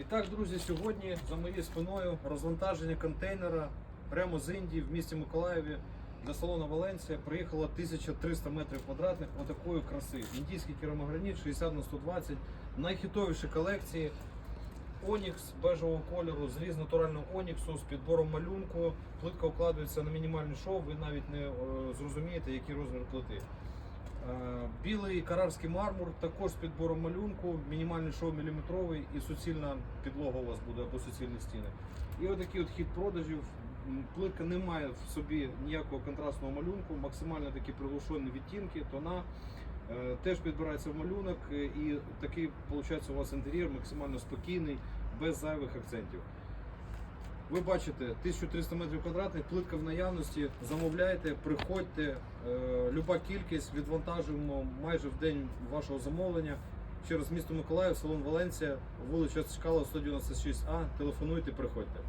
І так, друзі, сьогодні за моєю спиною розвантаження контейнера прямо з Індії в місті Миколаєві для салону Валенція приїхало 1300 метрів квадратних отакої краси. Індійський керамограніт 60 на 120, найхітовіші колекції. Онікс бежевого кольору, зріз натурального оніксу з підбором малюнку. Плитка укладається на мінімальний шов, ви навіть не е, зрозумієте, який розмір плити. Е, Білий карарський мармур, також з підбором малюнку, мінімальний шов міліметровий і суцільна підлога у вас буде або суцільні стіни. І отакий от хід продажів. Плитка не має в собі ніякого контрастного малюнку, максимально такі приглушені відтінки, тона. Е, Теж підбирається в малюнок, е, і такий виходить у вас інтер'єр максимально спокійний, без зайвих акцентів. Ви бачите 1300 метрів квадратних, плитка в наявності. Замовляйте, приходьте. Е, Люба кількість відвантажуємо майже в день вашого замовлення. Ще раз місто Миколаїв, салон Валенція, вулиця Чкала 196А. Телефонуйте, приходьте.